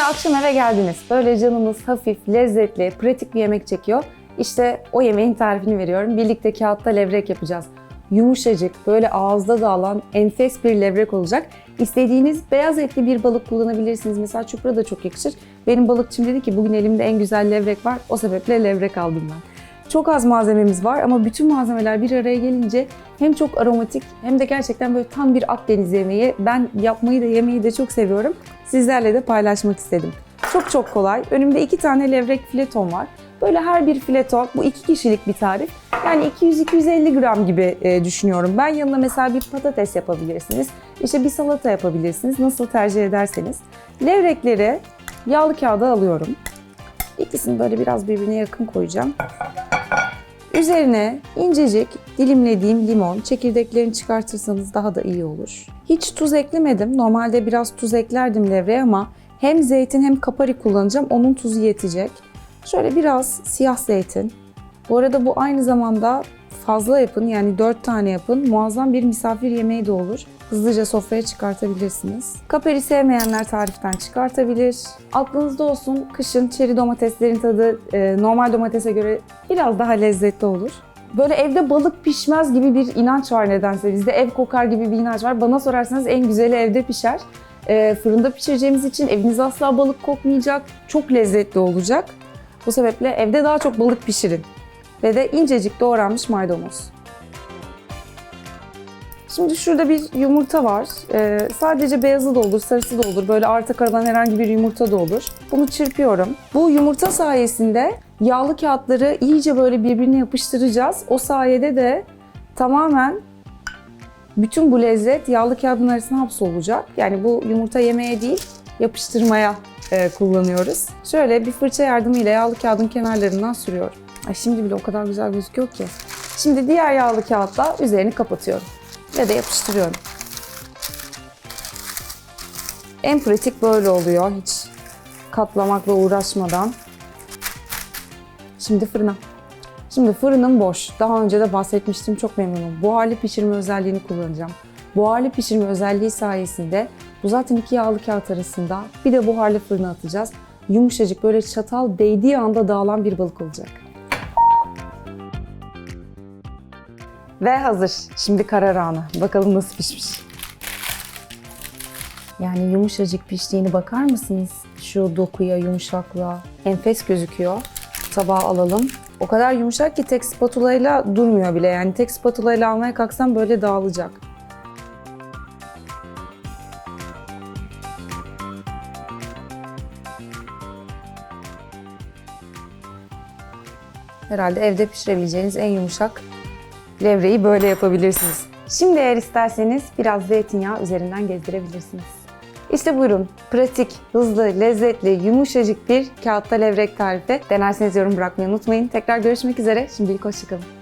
Şimdi akşam eve geldiniz. Böyle canımız hafif, lezzetli, pratik bir yemek çekiyor. İşte o yemeğin tarifini veriyorum. Birlikte kağıtta levrek yapacağız. Yumuşacık, böyle ağızda dağılan enfes bir levrek olacak. İstediğiniz beyaz etli bir balık kullanabilirsiniz. Mesela çupra da çok yakışır. Benim balıkçım dedi ki bugün elimde en güzel levrek var. O sebeple levrek aldım ben. Çok az malzememiz var ama bütün malzemeler bir araya gelince hem çok aromatik hem de gerçekten böyle tam bir Akdeniz yemeği. Ben yapmayı da yemeyi de çok seviyorum. Sizlerle de paylaşmak istedim. Çok çok kolay. Önümde iki tane levrek fileton var. Böyle her bir fileton, bu iki kişilik bir tarif. Yani 200-250 gram gibi e, düşünüyorum. Ben yanına mesela bir patates yapabilirsiniz. İşte bir salata yapabilirsiniz. Nasıl tercih ederseniz. Levrekleri yağlı kağıda alıyorum. İkisini böyle biraz birbirine yakın koyacağım. Üzerine incecik dilimlediğim limon, çekirdeklerini çıkartırsanız daha da iyi olur. Hiç tuz eklemedim. Normalde biraz tuz eklerdim levreye ama hem zeytin hem kapari kullanacağım. Onun tuzu yetecek. Şöyle biraz siyah zeytin. Bu arada bu aynı zamanda fazla yapın yani 4 tane yapın. Muazzam bir misafir yemeği de olur. Hızlıca sofraya çıkartabilirsiniz. Kaperi sevmeyenler tariften çıkartabilir. Aklınızda olsun kışın çeri domateslerin tadı e, normal domatese göre biraz daha lezzetli olur. Böyle evde balık pişmez gibi bir inanç var nedense. Bizde ev kokar gibi bir inanç var. Bana sorarsanız en güzeli evde pişer. E, fırında pişireceğimiz için eviniz asla balık kokmayacak. Çok lezzetli olacak. Bu sebeple evde daha çok balık pişirin. Ve de incecik doğranmış maydanoz. Şimdi şurada bir yumurta var. Ee, sadece beyazı da olur, sarısı da olur. Böyle arta kalan herhangi bir yumurta da olur. Bunu çırpıyorum. Bu yumurta sayesinde yağlı kağıtları iyice böyle birbirine yapıştıracağız. O sayede de tamamen bütün bu lezzet yağlı kağıdın arasına hapsolacak. Yani bu yumurta yemeye değil, yapıştırmaya e, kullanıyoruz. Şöyle bir fırça yardımıyla yağlı kağıdın kenarlarından sürüyorum. Ay şimdi bile o kadar güzel gözüküyor ki. Şimdi diğer yağlı kağıtla üzerini kapatıyorum ve de yapıştırıyorum. En pratik böyle oluyor hiç katlamakla uğraşmadan. Şimdi fırına. Şimdi fırınım boş. Daha önce de bahsetmiştim çok memnunum. Buharlı pişirme özelliğini kullanacağım. Buharlı pişirme özelliği sayesinde bu zaten iki yağlı kağıt arasında bir de buharlı fırına atacağız. Yumuşacık böyle çatal değdiği anda dağılan bir balık olacak. Ve hazır. Şimdi karar anı. Bakalım nasıl pişmiş. Yani yumuşacık piştiğini bakar mısınız? Şu dokuya, yumuşaklığa. Enfes gözüküyor. Tabağa alalım. O kadar yumuşak ki tek spatula ile durmuyor bile. Yani tek spatula ile almaya kalksam böyle dağılacak. Herhalde evde pişirebileceğiniz en yumuşak levreyi böyle yapabilirsiniz. Şimdi eğer isterseniz biraz zeytinyağı üzerinden gezdirebilirsiniz. İşte buyurun. Pratik, hızlı, lezzetli, yumuşacık bir kağıtta levrek tarifi. Denerseniz yorum bırakmayı unutmayın. Tekrar görüşmek üzere. Şimdilik hoşçakalın.